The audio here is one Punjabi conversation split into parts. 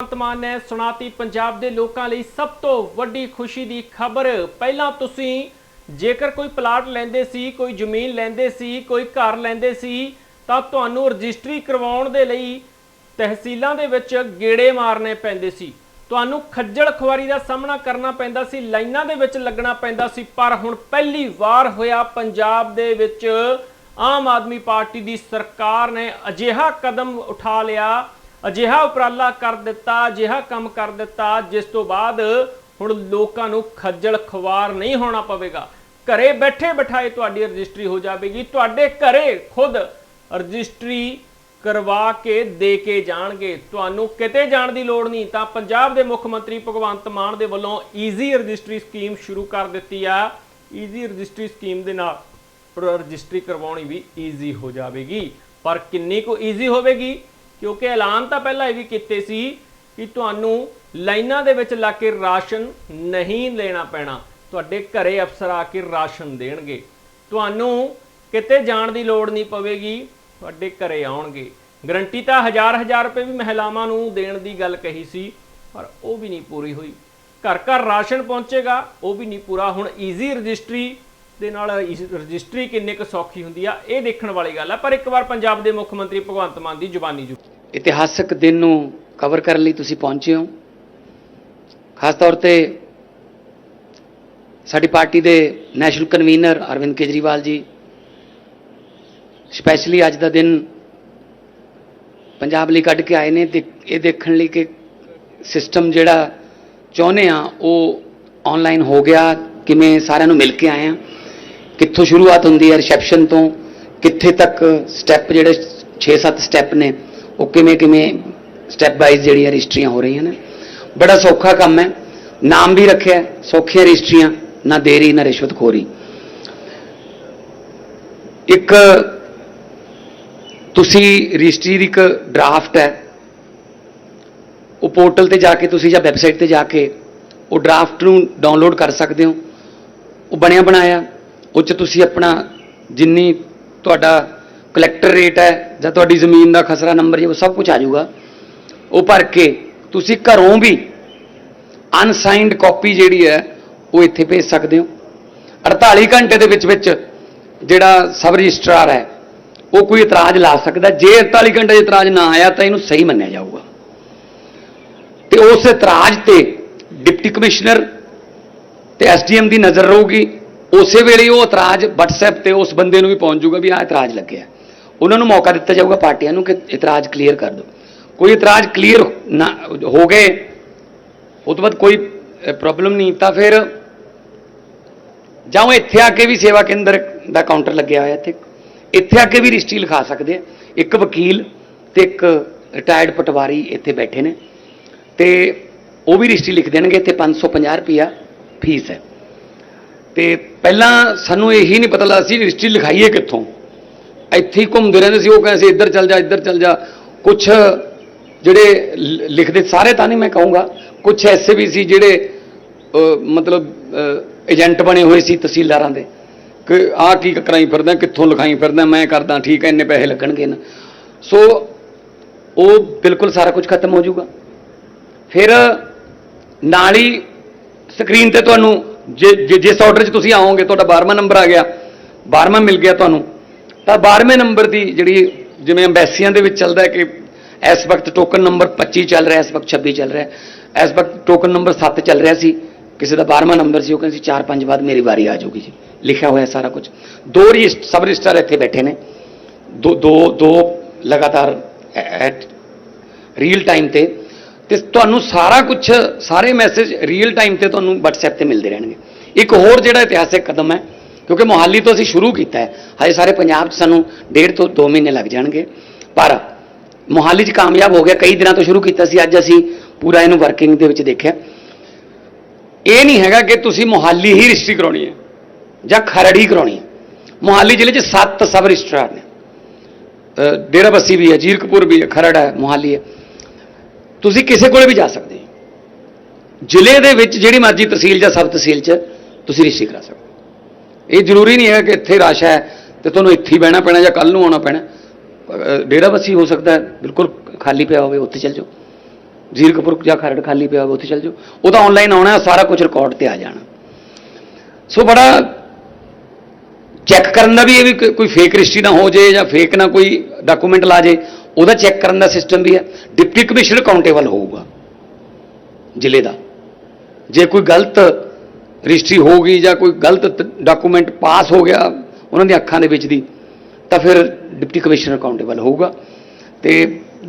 ਭਗਵੰਤ ਮਾਨ ਨੇ ਸੁਣਾਤੀ ਪੰਜਾਬ ਦੇ ਲੋਕਾਂ ਲਈ ਸਭ ਤੋਂ ਵੱਡੀ ਖੁਸ਼ੀ ਦੀ ਖਬਰ। ਪਹਿਲਾਂ ਤੁਸੀਂ ਜੇਕਰ ਕੋਈ ਪਲਾਟ ਲੈਂਦੇ ਸੀ, ਕੋਈ ਜ਼ਮੀਨ ਲੈਂਦੇ ਸੀ, ਕੋਈ ਘਰ ਲੈਂਦੇ ਸੀ, ਤਾਂ ਤੁਹਾਨੂੰ ਰਜਿਸਟਰੀ ਕਰਵਾਉਣ ਦੇ ਲਈ ਤਹਿਸੀਲਾਂ ਦੇ ਵਿੱਚ ਗੇੜੇ ਮਾਰਨੇ ਪੈਂਦੇ ਸੀ। ਤੁਹਾਨੂੰ ਖੱਜਲ ਖੁਆਰੀ ਦਾ ਸਾਹਮਣਾ ਕਰਨਾ ਪੈਂਦਾ ਸੀ, ਲਾਈਨਾਂ ਦੇ ਵਿੱਚ ਲੱਗਣਾ ਪੈਂਦਾ ਸੀ, ਪਰ ਹੁਣ ਪਹਿਲੀ ਵਾਰ ਹੋਇਆ ਪੰਜਾਬ ਦੇ ਵਿੱਚ ਆਮ ਆਦਮੀ ਪਾਰਟੀ ਦੀ ਸਰਕਾਰ ਨੇ ਅਜਿਹਾ ਕਦਮ ਉਠਾ ਲਿਆ ਅਜਿਹਾ ਉਪਰਾਲਾ ਕਰ ਦਿੱਤਾ, ਅਜਿਹਾ ਕੰਮ ਕਰ ਦਿੱਤਾ, ਜਿਸ ਤੋਂ ਬਾਅਦ ਹੁਣ ਲੋਕਾਂ ਨੂੰ ਖੱਜਲ ਖਵਾਰ ਨਹੀਂ ਹੋਣਾ ਪਵੇਗਾ। ਘਰੇ ਬੈਠੇ ਬਿਠਾਏ ਤੁਹਾਡੀ ਰਜਿਸਟਰੀ ਹੋ ਜਾਵੇਗੀ। ਤੁਹਾਡੇ ਘਰੇ ਖੁਦ ਰਜਿਸਟਰੀ ਕਰਵਾ ਕੇ ਦੇ ਕੇ ਜਾਣਗੇ। ਤੁਹਾਨੂੰ ਕਿਤੇ ਜਾਣ ਦੀ ਲੋੜ ਨਹੀਂ। ਤਾਂ ਪੰਜਾਬ ਦੇ ਮੁੱਖ ਮੰਤਰੀ ਭਗਵੰਤ ਮਾਨ ਦੇ ਵੱਲੋਂ ਈਜ਼ੀ ਰਜਿਸਟਰੀ ਸਕੀਮ ਸ਼ੁਰੂ ਕਰ ਦਿੱਤੀ ਆ। ਈਜ਼ੀ ਰਜਿਸਟਰੀ ਸਕੀਮ ਦੇ ਨਾਲ ਰਜਿਸਟਰੀ ਕਰਵਾਉਣੀ ਵੀ ਈਜ਼ੀ ਹੋ ਜਾਵੇਗੀ। ਪਰ ਕਿੰਨੀ ਕੁ ਈਜ਼ੀ ਹੋਵੇਗੀ? ਕਿਉਂਕਿ ਐਲਾਨ ਤਾਂ ਪਹਿਲਾਂ ਇਹ ਵੀ ਕੀਤੇ ਸੀ ਕਿ ਤੁਹਾਨੂੰ ਲਾਈਨਾਂ ਦੇ ਵਿੱਚ ਲਾ ਕੇ ਰਾਸ਼ਨ ਨਹੀਂ ਲੈਣਾ ਪੈਣਾ। ਤੁਹਾਡੇ ਘਰੇ ਅਫਸਰ ਆ ਕੇ ਰਾਸ਼ਨ ਦੇਣਗੇ। ਤੁਹਾਨੂੰ ਕਿਤੇ ਜਾਣ ਦੀ ਲੋੜ ਨਹੀਂ ਪਵੇਗੀ, ਤੁਹਾਡੇ ਘਰੇ ਆਉਣਗੇ। ਗਰੰਟੀ ਤਾਂ ਹਜ਼ਾਰ ਹਜ਼ਾਰ ਰੁਪਏ ਵੀ ਮਹਿਲਾਵਾਂ ਨੂੰ ਦੇਣ ਦੀ ਗੱਲ ਕਹੀ ਸੀ, ਪਰ ਉਹ ਵੀ ਨਹੀਂ ਪੂਰੀ ਹੋਈ। ਘਰ ਘਰ ਰਾਸ਼ਨ ਪਹੁੰਚੇਗਾ, ਉਹ ਵੀ ਨਹੀਂ ਪੂਰਾ। ਹੁਣ ਈਜ਼ੀ ਰਜਿਸਟਰੀ ਦੇ ਨਾਲ ਇਸ ਰਜਿਸਟਰੀ ਕਿੰਨੇ ਕੁ ਸੌਖੀ ਹੁੰਦੀ ਆ, ਇਹ ਦੇਖਣ ਵਾਲੀ ਗੱਲ ਆ। ਪਰ ਇੱਕ ਵਾਰ ਪੰਜਾਬ ਦੇ ਮੁੱਖ ਮੰਤਰੀ ਭਗਵੰਤ ਮਾਨ ਦੀ ਜ਼ੁਬਾਨੀ ਜੁ ਇਤਿਹਾਸਕ ਦਿਨ ਨੂੰ ਕਵਰ ਕਰਨ ਲਈ ਤੁਸੀਂ ਪਹੁੰਚੇ ਹੋ। ਖਾਸ ਤੌਰ ਤੇ ਸਾਡੀ ਪਾਰਟੀ ਦੇ national convener Arvind Kejriwal ji specially ਅੱਜ ਦਾ ਦਿਨ ਪੰਜਾਬ ਲਈ ਕੱਢ ਕੇ ਆਏ ਨੇ ਤੇ ਇਹ ਦੇਖਣ ਲਈ ਕਿ ਸਿਸਟਮ ਜਿਹੜਾ ਚਾਹੁੰਦੇ ਆ, ਉਹ ਆਨਲਾਈਨ ਹੋ ਗਿਆ, ਕਿਵੇਂ ਸਾਰਿਆਂ ਨੂੰ ਮਿਲ ਕੇ ਆਏ ਆ। ਕਿੱਥੋਂ ਸ਼ੁਰੂਆਤ ਹੁੰਦੀ ਹੈ ਰਿਸੈਪਸ਼ਨ ਤੋਂ, ਕਿੱਥੇ ਤੱਕ ਸਟੈਪ ਜਿਹੜੇ 6-7 ਸਟੈਪ ਨੇ ਉਹ ਕਿਵੇਂ ਕਿਵੇਂ ਸਟੈਪ ਵਾਈਜ਼ ਜਿਹੜੀਆਂ ਰਜਿਸਟਰੀਆਂ ਹੋ ਰਹੀਆਂ ਨੇ। ਬੜਾ ਸੌਖਾ ਕੰਮ ਹੈ। ਨਾਮ ਵੀ ਰੱਖਿਆ ਸੌਖੀਆਂ ਰਜਿਸਟਰੀਆਂ, ਨਾ ਦੇਰੀ, ਨਾ ਰਿਸ਼ਵਤਖੋਰੀ ਇੱਕ ਤੁਸੀਂ ਰਜਿਸਟਰੀ ਦੀ ਇੱਕ ਡਰਾਫਟ ਹੈ। ਉਹ ਪੋਰਟਲ ਤੇ ਜਾ ਕੇ ਤੁਸੀਂ ਜਾਂ ਵੈਬਸਾਈਟ ਤੇ ਜਾ ਕੇ ਉਹ ਡਰਾਫਟ ਨੂੰ ਡਾਊਨਲੋਡ ਕਰ ਸਕਦੇ ਹੋ। ਉਹ ਬਣਿਆ ਬਣਾਇਆ। ਉਹ ਚ ਤੁਸੀਂ ਆਪਣਾ ਜਿੰਨੀ ਤੁਹਾਡਾ ਕਲੈਕਟਰ ਰੇਟ ਹੈ ਜਾਂ ਤੁਹਾਡੀ ਜ਼ਮੀਨ ਦਾ ਖਸਰਾ ਨੰਬਰ ਇਹ ਸਭ ਕੁਝ ਆ ਜਾਊਗਾ, ਉਹ ਭਰ ਕੇ ਤੁਸੀਂ ਘਰੋਂ ਵੀ ਅਨਸਾਈਨਡ ਕਾਪੀ ਜਿਹੜੀ ਹੈ, ਉਹ ਇੱਥੇ ਭੇਜ ਸਕਦੇ ਹੋ। 48 ਘੰਟੇ ਦੇ ਵਿੱਚ ਵਿੱਚ ਜਿਹੜਾ ਸਬ ਰਜਿਸਟਰਾਰ ਹੈ, ਉਹ ਕੋਈ ਇਤਰਾਜ਼ ਲਾ ਸਕਦਾ। ਜੇ 48 ਘੰਟੇ 'ਚ ਇਤਰਾਜ਼ ਨਾ ਆਇਆ ਤਾਂ ਇਹਨੂੰ ਸਹੀ ਮੰਨਿਆ ਜਾਊਗਾ। ਤੇ ਉਸ ਇਤਰਾਜ਼ ਤੇ ਡਿਪਟੀ ਕਮਿਸ਼ਨਰ ਤੇ ਐਸਡੀਐਮ ਦੀ ਨਜ਼ਰ ਰਹੂਗੀ। ਉਸੇ ਵੇਲੇ ਉਹ ਇਤਰਾਜ਼ WhatsApp ਤੇ ਉਸ ਬੰਦੇ ਨੂੰ ਵੀ ਪਹੁੰਚ ਜਾਊਗਾ ਵੀ ਆਹ ਇਤਰਾਜ਼ ਲੱਗਿਆ। ਉਹਨਾਂ ਨੂੰ ਮੌਕਾ ਦਿੱਤਾ ਜਾਊਗਾ, ਪਾਰਟੀਆਂ ਨੂੰ ਕਿ ਇਤਰਾਜ਼ ਕਲੀਅਰ ਕਰ ਦਿਓ। ਕੋਈ ਇਤਰਾਜ਼ ਕਲੀਅਰ ਨਾ ਹੋ ਗਏ, ਉਹ ਤੋਂ ਬਾਅਦ ਕੋਈ ਪ੍ਰੋਬਲਮ ਨਹੀਂ, ਤਾਂ ਫਿਰ ਜਾਂ ਉਹ ਇੱਥੇ ਆ ਕੇ ਵੀ ਸੇਵਾ ਕੇਂਦਰ ਦਾ ਕਾਊਂਟਰ ਲੱਗਿਆ ਹੋਇਆ ਇੱਥੇ। ਇੱਥੇ ਆ ਕੇ ਵੀ ਰਜਿਸਟਰੀ ਲਿਖਾ ਸਕਦੇ ਆ। ਇੱਕ ਵਕੀਲ ਤੇ ਇੱਕ ਰਿਟਾਇਰਡ ਪਟਵਾਰੀ ਇੱਥੇ ਬੈਠੇ ਨੇ ਤੇ ਉਹ ਵੀ ਰਜਿਸਟਰੀ ਲਿਖ ਦੇਣਗੇ ਤੇ 550 ਰੁਪਿਆ ਫੀਸ ਹੈ। ਤੇ ਪਹਿਲਾਂ ਸਾਨੂੰ ਇਹੀ ਨਹੀਂ ਪਤਾ ਲੱਗਦਾ ਸੀ ਰਜਿਸਟਰੀ ਲਿਖਾਈਏ ਕਿੱਥੋਂ। ਇੱਥੇ ਹੀ ਘੁੰਮਦੇ ਰਹਿੰਦੇ ਸੀ, ਉਹ ਕਹਿੰਦੇ ਸੀ, ਇੱਧਰ ਚੱਲ ਜਾ, ਇੱਧਰ ਚੱਲ ਜਾ। ਕੁਝ ਜਿਹੜੇ ਲਿਖਦੇ ਸਾਰੇ ਤਾਂ ਨਹੀਂ ਮੈਂ ਕਹੂੰਗਾ। ਕੁਝ ਐਸੇ ਵੀ ਸੀ ਜਿਹੜੇ ਮਤਲਬ ਏਜੰਟ ਬਣੇ ਹੋਏ ਸੀ ਤਹਿਸੀਲਦਾਰਾਂ ਦੇ। ਕਿ ਆਹ ਕੀ ਕਰਾਈ ਫਿਰਦਾ, ਕਿੱਥੋਂ ਲਿਖਾਈ ਫਿਰਦਾ, ਮੈਂ ਕਰਦਾ, ਠੀਕ ਹੈ, ਇੰਨੇ ਪੈਸੇ ਲੱਗਣਗੇ ਨਾ। ਸੋ, ਉਹ ਬਿਲਕੁਲ ਸਾਰਾ ਕੁਝ ਖਤਮ ਹੋ ਜਾਊਗਾ। ਫਿਰ ਨਾਲ ਹੀ ਸਕਰੀਨ ਤੇ ਤੁਹਾਨੂੰ, ਜੇ, ਜੇ- ਜਿਸ ਆਰਡਰ 'ਚ ਤੁਸੀਂ ਆਓਗੇ, ਤੁਹਾਡਾ 12ਵਾਂ ਨੰਬਰ ਆ ਗਿਆ। 12ਵਾਂ ਮਿਲ ਗਿਆ ਤੁਹਾਨੂੰ। ਤਾਂ 12ਵੇਂ ਨੰਬਰ ਦੀ ਜਿਹੜੀ ਜਿਵੇਂ ਐਮਬੈਸੀਆਂ ਦੇ ਵਿੱਚ ਚੱਲਦਾ ਹੈ ਕਿ ਇਸ ਵਕਤ ਟੋਕਨ ਨੰਬਰ 25 ਚੱਲ ਰਿਹਾ, ਇਸ ਵਕਤ 26 ਚੱਲ ਰਿਹਾ, ਇਸ ਵਕਤ ਟੋਕਨ ਨੰਬਰ 7 ਚੱਲ ਰਿਹਾ ਸੀ, ਕਿਸੇ ਦਾ 12ਵਾਂ ਨੰਬਰ ਸੀ, ਉਹ ਕਹਿੰਦੇ ਸੀ 4-5 ਬਾਅਦ ਮੇਰੀ ਵਾਰੀ ਆ ਜਾਊਗੀ ਜੀ, ਲਿਖਿਆ ਹੋਇਆ ਸਾਰਾ ਕੁਝ। ਦੋ ਰਜਿਸਟ ਸਬ ਰਜਿਸਟਰ ਇੱਥੇ ਬੈਠੇ ਨੇ। ਦੋ ਦੋ ਦੋ ਲਗਾਤਾਰ ਐਟ ਰੀਅਲ ਟਾਈਮ ਤੇ। ਤੇ ਤੁਹਾਨੂੰ ਸਾਰਾ ਕੁਝ, ਸਾਰੇ ਮੈਸੇਜ ਰੀਅਲ ਟਾਈਮ ਤੇ ਤੁਹਾਨੂੰ WhatsApp ਤੇ ਮਿਲਦੇ ਰਹਿਣਗੇ। ਇੱਕ ਹੋਰ ਜਿਹੜਾ ਇਤਿਹਾਸਿਕ ਕਦਮ ਹੈ ਕਿਉਂਕਿ ਮੋਹਾਲੀ ਤੋਂ ਅਸੀਂ ਸ਼ੁਰੂ ਕੀਤਾ ਹੈ। ਹਜੇ ਸਾਰੇ ਪੰਜਾਬ 'ਚ ਸਾਨੂੰ ਡੇਢ ਤੋਂ 2 ਮਹੀਨੇ ਲੱਗ ਜਾਣਗੇ। ਪਰ ਮੋਹਾਲੀ 'ਚ ਕਾਮਯਾਬ ਹੋ ਗਿਆ ਕਈ ਦਿਨਾਂ ਤੋਂ ਸ਼ੁਰੂ ਕੀਤਾ ਸੀ। ਅੱਜ ਅਸੀਂ ਪੂਰਾ ਇਹਨੂੰ ਵਰਕਿੰਗ ਦੇ ਵਿੱਚ ਦੇਖਿਆ। ਇਹ ਨਹੀਂ ਹੈਗਾ ਕਿ ਤੁਸੀਂ ਮੋਹਾਲੀ ਹੀ ਰਜਿਸਟਰੀ ਕਰਾਉਣੀ ਹੈ ਜਾਂ ਖਰੜ ਹੀ ਕਰਾਉਣੀ ਹੈ। ਮੋਹਾਲੀ ਜ਼ਿਲ੍ਹੇ 'ਚ 7 ਸਬ ਰਜਿਸਟਰਾਰ ਨੇ। ਅ, ਡੇਰਾ ਬੱਸੀ ਵੀ ਹੈ ਜੀਰਕਪੁਰ ਵੀ ਹੈ ਖਰੜ ਹੈ ਮੋਹਾਲੀ ਹੈ। ਤੁਸੀਂ ਕਿਸੇ ਕੋਲੇ ਵੀ ਜਾ ਸਕਦੇ ਹੋ। ਜ਼ਿਲ੍ਹੇ ਦੇ ਵਿੱਚ ਜਿਹੜੀ ਮਰਜ਼ੀ ਤਹਿਸੀਲ ਜਾਂ ਸਬ ਤਹਿਸੀਲ 'ਚ ਤੁਸੀਂ ਰਜਿਸਟਰੀ ਕਰਾ ਸਕਦੇ ਹੋ। ਇਹ ਜ਼ਰੂਰੀ ਨਹੀਂ ਹੈ ਕਿ ਇੱਥੇ ਰਸ਼ ਹੈ ਤੇ ਤੁਹਾਨੂੰ ਇੱਥੇ ਹੀ ਬਹਿਣਾ ਪੈਣਾ ਜਾਂ ਕੱਲ ਨੂੰ ਆਉਣਾ ਪੈਣਾ। ਡੇਰਾ ਬੱਸੀ ਹੋ ਸਕਦਾ ਹੈ, ਬਿਲਕੁਲ ਖਾਲੀ ਪਿਆ ਹੋਵੇ, ਉੱਥੇ ਚੱਲ ਜਾਓ। ਜ਼ੀਰਕਪੁਰ ਜਾਂ ਖਰੜ ਖਾਲੀ ਪਿਆ ਹੋਵੇ, ਉੱਥੇ ਚੱਲ ਜਾਓ। ਉਹ ਤਾਂ ਆਨਲਾਈਨ ਆਉਣਾ ਸਾਰਾ ਕੁਝ ਰਿਕਾਰਡ ਤੇ ਆ ਜਾਣਾ। ਸੋ ਬੜਾ ਚੈੱਕ ਕਰਨ ਦਾ ਵੀ ਇਹ ਵੀ ਕੋਈ- ਫੇਕ ਰਜਿਸਟਰੀ ਨਾ ਹੋ ਜੇ ਜਾਂ ਫੇਕ ਨਾ ਕੋਈ ਡਾਕੂਮੈਂਟ ਲਾ ਜੇ, ਉਹਦਾ ਚੈੱਕ ਕਰਨ ਦਾ ਸਿਸਟਮ ਵੀ ਹੈ। ਡਿਪਟੀ ਕਮਿਸ਼ਨਰ ਅਕਾਊਂਟੇਬਲ ਹੋਊਗਾ ਜ਼ਿਲ੍ਹੇ ਦਾ। ਜੇ ਕੋਈ ਗਲਤ ਰਜਿਸਟਰੀ ਹੋ ਗਈ ਜਾਂ ਕੋਈ ਗਲਤ ਡਾਕੂਮੈਂਟ ਪਾਸ ਹੋ ਗਿਆ ਉਹਨਾਂ ਦੀਆਂ ਅੱਖਾਂ ਦੇ ਵਿੱਚ ਦੀ, ਤਾਂ ਫਿਰ ਡਿਪਟੀ ਕਮਿਸ਼ਨਰ ਅਕਾਊਂਟੇਬਲ ਹੋਊਗਾ ਤੇ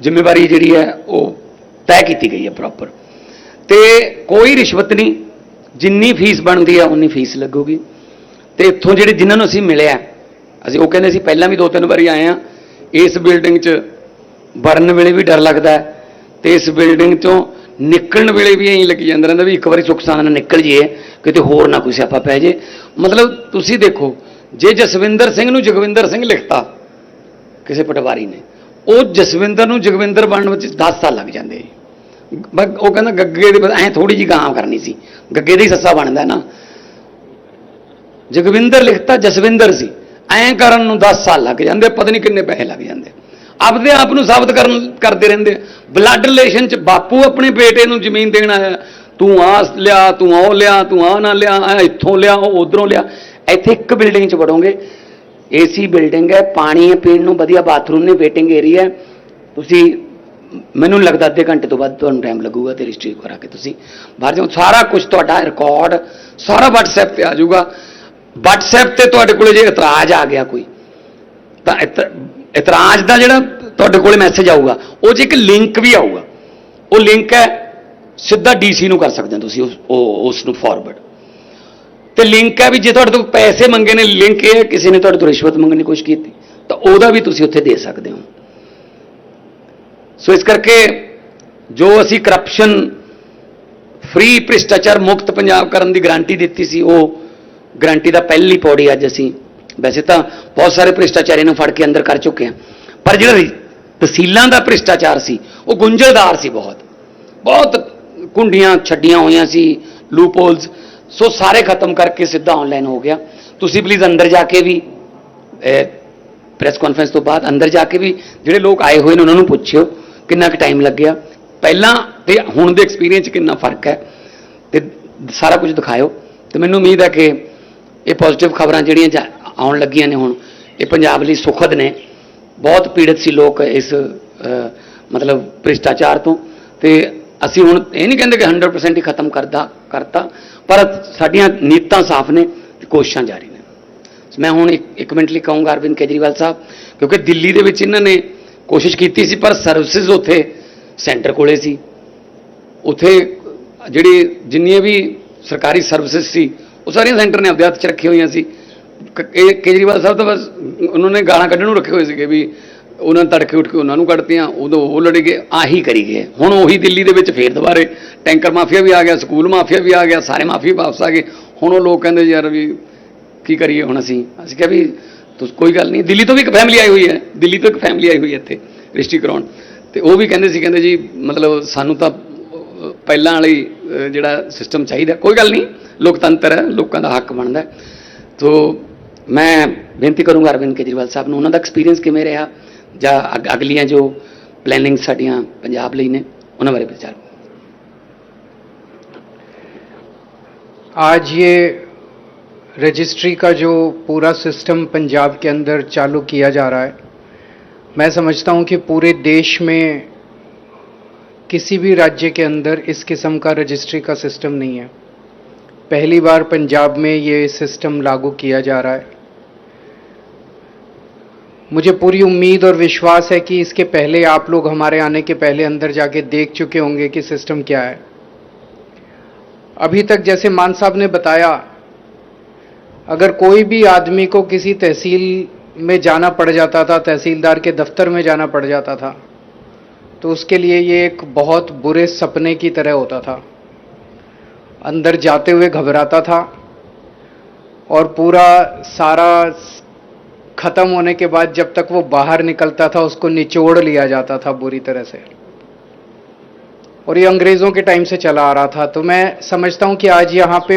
ਜ਼ਿੰਮੇਵਾਰੀ ਜਿਹੜੀ ਹੈ ਉਹ ਤੈਅ ਕੀਤੀ ਗਈ ਹੈ ਪ੍ਰੋਪਰ ਤੇ ਕੋਈ ਰਿਸ਼ਵਤ ਨਹੀਂ, ਜਿੰਨੀ ਫੀਸ ਬਣਦੀ ਹੈ ਉਨੀ ਫੀਸ ਲੱਗੂਗੀ। ਤੇ ਇੱਥੋਂ ਜਿਹੜੇ ਜਿਨ੍ਹਾਂ ਨੂੰ ਅਸੀਂ ਮਿਲਿਆ, ਅਸੀਂ ਉਹ ਕਹਿੰਦੇ ਸੀ ਪਹਿਲਾਂ ਵੀ ਦੋ ਤਿੰਨ ਵਾਰੀ ਆਏ ਆ ਇਸ ਬਿਲਡਿੰਗ 'ਚ ਵੜਨ ਵੇਲੇ ਵੀ ਡਰ ਲੱਗਦਾ ਹੈ, ਤੇ ਇਸ ਬਿਲਡਿੰਗ 'ਚੋਂ ਨਿਕਲਣ ਵੇਲੇ ਵੀ ਐਂ ਲੱਗੀ ਜਾਂਦਾ ਰਹਿੰਦਾ ਵੀ ਇੱਕ ਵਾਰੀ ਸੁੱਖ ਸਾਨ ਨਾਲ ਨਿਕਲ ਜੀਏ ਕਿਤੇ ਹੋਰ ਨਾ ਕੋਈ ਸਿਆਪਾ ਪੈ ਜੇ ਮਤਲਬ ਤੁਸੀਂ ਦੇਖੋ, ਜੇ ਜਸਵਿੰਦਰ ਸਿੰਘ ਨੂੰ ਜਗਵਿੰਦਰ ਸਿੰਘ ਲਿਖਤਾ, ਕਿਸੇ ਪਟਵਾਰੀ ਨੇ, ਉਹ ਜਸਵਿੰਦਰ ਨੂੰ ਜਗਵਿੰਦਰ ਬਣਨ ਵਿੱਚ 10 ਸਾਲ ਲੱਗ ਜਾਂਦੇ। ਬਸ ਉਹ ਕਹਿੰਦਾ ਗੱਗੇ ਦੇ ਐ ਥੋੜੀ ਜਿਹੀ ਗਾਂ ਕਰਨੀ ਸੀ। ਗੱਗੇ ਦੇ ਹੀ ਸੱਸਾ ਬਣਦਾ ਨਾ। ਜਗਵਿੰਦਰ ਲਿਖਤਾ ਜਸਵਿੰਦਰ ਸੀ। ਐਂ ਕਰਨ ਨੂੰ 10 ਸਾਲ ਲੱਗ ਜਾਂਦੇ, ਪਤਾ ਨਹੀਂ ਕਿੰਨੇ ਪੈਸੇ ਲੱਗ ਜਾਂਦੇ। ਆਪਦੇ ਆਪ ਨੂੰ ਸਾਬਤ ਕਰਨ ਕਰਦੇ ਰਹਿੰਦੇ ਬਲੱਡ ਰਿਲੇਸ਼ਨ ਚ ਬਾਪੂ ਆਪਣੇ ਬੇਟੇ ਨੂੰ ਜ਼ਮੀਨ ਦੇਣ ਆਇਆ। ਤੂੰ ਆ ਲਿਆ, ਤੂੰ ਉਹ ਲਿਆ, ਤੂੰ ਆ ਨਾ ਲਿਆ ਇੱਥੋਂ ਲਿਆ, ਉਹ ਉਧਰੋਂ ਲਿਆ। ਇੱਥੇ ਇੱਕ ਬਿਲਡਿੰਗ ਚ ਵੜੋਗੇ। ਏਸੀ ਬਿਲਡਿੰਗ ਹੈ, ਪਾਣੀ ਹੈ, ਪੀਣ ਨੂੰ ਵਧੀਆ ਬਾਥਰੂਮ ਨੇ ਵੇਟਿੰਗ ਏਰੀਆ ਹੈ। ਤੁਸੀਂ, ਮੈਨੂੰ ਲੱਗਦਾ ਅੱਧੇ ਘੰਟੇ ਤੋਂ ਬਾਅਦ ਤੁਹਾਨੂੰ ਟਾਈਮ ਲੱਗੂਗਾ ਤੇ ਰਜਿਸਟਰੀ ਕਰਾ ਕੇ ਤੁਸੀਂ। ਬਾਹਰ ਜਾਓ, ਸਾਰਾ ਕੁਝ ਤੁਹਾਡਾ ਰਿਕਾਰਡ ਸਾਰਾ WhatsApp ਤੇ ਆ ਜਾਊਗਾ। WhatsApp ਤੇ ਤੁਹਾਡੇ ਕੋਲੇ ਜੇ ਇਤਰਾਜ਼ ਆ ਗਿਆ ਕੋਈ, ਤਾਂ ਇਤ- ਇਤਰਾਜ਼ ਦਾ ਜਿਹੜਾ ਤੁਹਾਡੇ ਕੋਲੇ ਮੈਸੇਜ ਆਊਗਾ, ਉਹ 'ਚ ਇੱਕ ਲਿੰਕ ਵੀ ਆਊਗਾ। ਉਹ ਲਿੰਕ ਹੈ, ਸਿੱਧਾ ਡੀਸੀ ਨੂੰ ਕਰ ਸਕਦੇ ਹੋ ਤੁਸੀਂ ਉਸ ਉਹ- ਉਸ ਨੂੰ ਫਾਰਵਰਡ ਤੇ ਲਿੰਕ ਹੈ ਵੀ ਜੇ ਤੁਹਾਡੇ ਤੋਂ ਪੈਸੇ ਮੰਗੇ ਨੇ ਲਿੰਕ ਇਹ ਹੈ, ਕਿਸੇ ਨੇ ਤੁਹਾਡੇ ਤੋਂ ਰਿਸ਼ਵਤ ਮੰਗਣ ਦੀ ਕੋਸ਼ਿਸ਼ ਕੀਤੀ, ਤਾਂ ਉਹਦਾ ਵੀ ਤੁਸੀਂ ਉੱਥੇ ਦੇ ਸਕਦੇ ਹੋ। ਸੋ ਇਸ ਕਰਕੇ ਜੋ ਅਸੀਂ ਕਰਪਸ਼ਨ ਫ੍ਰੀ ਭ੍ਰਿਸ਼ਟਾਚਾਰ ਮੁਕਤ ਪੰਜਾਬ ਕਰਨ ਦੀ ਗਾਰੰਟੀ ਦਿੱਤੀ ਸੀ, ਉਹ ਗਾਰੰਟੀ ਦਾ ਪਹਿਲੀ ਪੌੜੀ ਅੱਜ ਅਸੀਂ ਵੈਸੇ ਤਾਂ ਬਹੁਤ ਸਾਰੇ ਭ੍ਰਿਸ਼ਟਾਚਾਰੀ ਨੂੰ ਫੜ ਕੇ ਅੰਦਰ ਕਰ ਚੁੱਕੇ ਹਾਂ ਪਰ ਜਿਹੜਾ ਤਹਿਸੀਲਾਂ ਦਾ ਭ੍ਰਿਸ਼ਟਾਚਾਰ ਸੀ, ਉਹ ਗੁੰਝਲਦਾਰ ਸੀ ਬਹੁਤ। ਬਹੁਤ ਕੁੰਡੀਆਂ ਛੱਡੀਆਂ ਹੋਈਆਂ ਸੀ ਲੂਪਹੋਲਸ ਸੋ ਸਾਰੇ ਖਤਮ ਕਰਕੇ ਸਿੱਧਾ ਆਨਲਾਈਨ ਹੋ ਗਿਆ। ਤੁਸੀਂ ਪਲੀਜ਼ ਅੰਦਰ ਜਾ ਕੇ ਵੀ ਪ੍ਰੈਸ ਕਾਨਫਰੰਸ ਤੋਂ ਬਾਅਦ ਅੰਦਰ ਜਾ ਕੇ ਵੀ ਜਿਹੜੇ ਲੋਕ ਆਏ ਹੋਏ ਨੇ, ਉਹਨਾਂ ਨੂੰ ਪੁੱਛਿਓ ਕਿੰਨਾ ਕੁ ਟਾਈਮ ਲੱਗਿਆ। ਪਹਿਲਾਂ ਤੇ ਹੁਣ ਦੇ ਐਕਸਪੀਰੀਅੰਸ 'ਚ ਕਿੰਨਾ ਫ਼ਰਕ ਹੈ, ਤੇ ਸਾਰਾ ਕੁਝ ਦਿਖਾਇਓ। ਤੇ ਮੈਨੂੰ ਉਮੀਦ ਹੈ ਕਿ ਇਹ ਪੋਜ਼ਿਟਿਵ ਖਬਰਾਂ ਜਿਹੜੀਆਂ ਜਾ- ਆਉਣ ਲੱਗੀਆਂ ਨੇ ਹੁਣ। ਇਹ ਪੰਜਾਬ ਲਈ ਸੁਖਦ ਨੇ। ਬਹੁਤ ਪੀੜਤ ਸੀ ਲੋਕ ਇਸ ਮਤਲਬ ਭ੍ਰਿਸ਼ਟਾਚਾਰ ਤੋਂ। ਤੇ ਅਸੀਂ ਹੁਣ ਇਹ ਨਹੀਂ ਕਹਿੰਦੇ ਕਿ 100% ਹੀ ਖਤਮ ਕਰਦਾ, ਕਰਤਾ। ਪਰ ਸਾਡੀਆਂ ਨੀਤਾਂ ਸਾਫ਼ ਨੇ ਤੇ ਕੋਸ਼ਿਸ਼ਾਂ ਜਾਰੀ ਨੇ। ਮੈਂ ਹੁਣ ਇੱਕ ਇੱਕ ਮਿੰਟ ਲਈ ਕਹੂੰਗਾ ਅਰਵਿੰਦ ਕੇਜਰੀਵਾਲ ਸਾਹਿਬ, ਕਿਉਂਕਿ ਦਿੱਲੀ ਦੇ ਵਿੱਚ ਇਹਨਾਂ ਨੇ ਕੋਸ਼ਿਸ਼ ਕੀਤੀ ਸੀ, ਪਰ ਸਰਵਿਸਿਜ਼ ਉੱਥੇ ਸੈਂਟਰ ਕੋਲੇ ਸੀ। ਉੱਥੇ ਜਿਹੜੀ ਜਿੰਨੀਆਂ ਵੀ ਸਰਕਾਰੀ ਸਰਵਿਸਿਜ਼ ਸੀ, ਉਹ ਸਾਰੀਆਂ ਸੈਂਟਰ ਨੇ ਆਪਦੇ ਹੱਥ 'ਚ ਰੱਖੀਆਂ ਹੋਈਆਂ ਸੀ। ਕੇਜਰੀਵਾਲ ਸਾਹਿਬ ਤਾਂ ਬਸ ਉਹਨਾਂ ਨੇ ਗਾਲਾਂ ਕੱਢਣ ਨੂੰ ਰੱਖੇ ਹੋਏ ਸੀਗੇ ਵੀ ਉਹਨਾਂ ਨੇ ਤੜਕੇ ਉੱਠ ਕੇ ਉਹਨਾਂ ਨੂੰ ਕੱਢਤੀਆਂ, ਉਦੋਂ ਉਹ ਲੜੇ ਗਏ, ਆਹੀ ਕਰੀ ਗਏ। ਹੁਣ ਉਹੀ ਦਿੱਲੀ ਦੇ ਵਿੱਚ ਫੇਰ ਦੁਬਾਰੇ ਟੈਂਕਰ ਮਾਫੀਆ ਵੀ ਆ ਗਿਆ, ਸਕੂਲ ਮਾਫੀਆ ਵੀ ਆ ਗਿਆ, ਸਾਰੇ ਮਾਫੀਆ ਵਾਪਸ ਆ ਗਏ। ਹੁਣ ਉਹ ਲੋਕ ਕਹਿੰਦੇ ਯਾਰ ਵੀ ਕੀ ਕਰੀਏ ਹੁਣ ਅਸੀਂ? ਅਸੀਂ ਕਿਹਾ ਵੀ ਤੁਸੀਂ, ਕੋਈ ਗੱਲ ਨਹੀਂ, ਦਿੱਲੀ ਤੋਂ ਵੀ ਇੱਕ ਫੈਮਿਲੀ ਆਈ ਹੋਈ ਹੈ, ਦਿੱਲੀ ਤੋਂ ਇੱਕ ਫੈਮਿਲੀ ਆਈ ਹੋਈ ਹੈ ਇੱਥੇ ਰਜਿਸਟਰੀ ਕਰਾਉਣ। ਤੇ ਉਹ ਵੀ ਕਹਿੰਦੇ ਸੀ, ਕਹਿੰਦੇ ਜੀ, ਮਤਲਬ ਸਾਨੂੰ ਤਾਂ ਪਹਿਲਾਂ ਵਾਲੀ ਜਿਹੜਾ ਸਿਸਟਮ ਚਾਹੀਦਾ, ਕੋਈ ਗੱਲ ਨਹੀਂ, ਲੋਕਤੰਤਰ ਹੈ, ਲੋਕਾਂ ਦਾ ਹੱਕ ਬਣਦਾ ਸੋ ਤੋ ਮੈਂ ਬੇਨਤੀ ਕਰੂੰਗਾ ਅਰਵਿੰਦ ਕੇਜਰੀਵਾਲ ਸਾਹਿਬ ਨੂੰ ਉਹਨਾਂ ਦਾ ਐਕਸਪੀਰੀਅੰਸ ਕਿਵੇਂ ਰਿਹਾ ਜਾਂ ਅਗ- ਅਗਲੀਆਂ ਜੋ ਪਲੈਨਿੰਗ ਸਾਡੀਆਂ ਪੰਜਾਬ ਲਈ ਨੇ ਉਹਨਾਂ ਬਾਰੇ ਵਿਚਾਰ आज ये रजिस्ट्री का जो पूरा सिस्टम पंजाब के अंदर चालू किया जा रहा है मैं समझता हूँ कि पूरे देश में किसी भी राज्य के अंदर इस किस्म का रजिस्ट्री का सिस्टम नहीं है पहली बार पंजाब में ये सिस्टम लागू किया जा रहा है मुझे पूरी उम्मीद और विश्वास है कि इसके पहले आप लोग हमारे आने के पहले अंदर जाके देख चुके होंगे कि सिस्टम क्या है। अभी तक जैसे मान साहब ने बताया, अगर कोई भी आदमी को किसी तहसील में जाना पड़ जाता था, तहसीलदार के दफ्तर में जाना पड़ जाता था तो उसके लिए ये एक बहुत बुरे सपने की तरह होता था। अंदर जाते हुए घबराता था और पूरा सारा खत्म होने के बाद जब तक वो बाहर निकलता था, उसको निचोड़ लिया जाता था बुरी तरह से। और ये अंग्रेज़ों के टाइम से चला आ रहा था। तो मैं समझता हूँ कि आज यहाँ पे